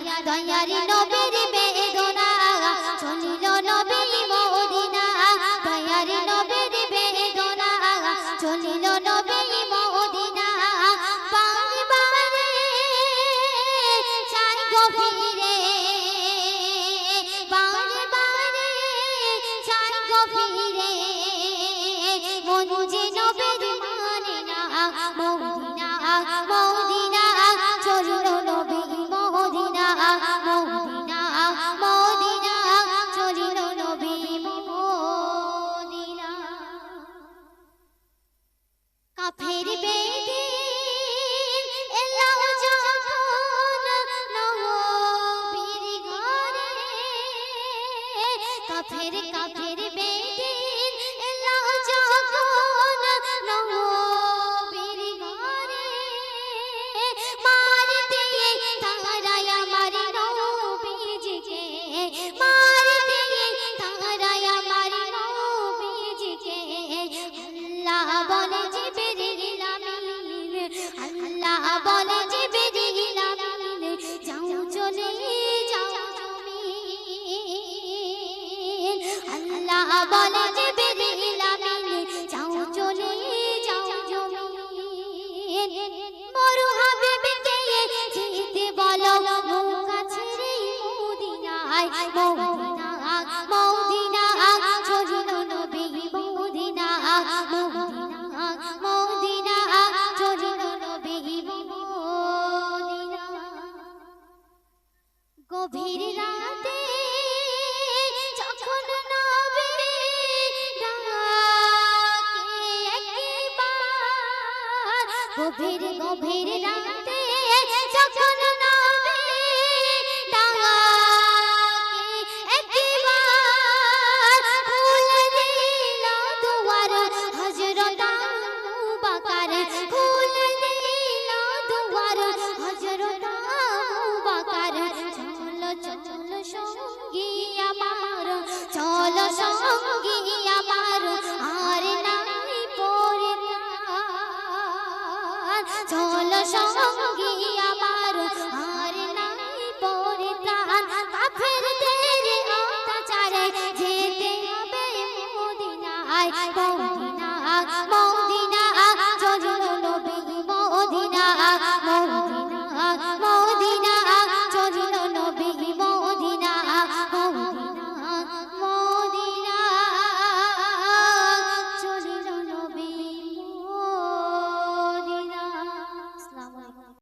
দয়ার নবীর বেদনা। চলিল নবী মদিনা। দয়ারি নবীর বেদনা। চলিল নবী মদিনা। বারে চাই গভীরে। पत्थर का फिर বলে জিবরিল আমিন যাও চলে যাও জমিন। মরু হাবিবকে যেতে বলো নৌকা ছেড়ে মদিনায়। গভীর গভীর রাতে I won't knock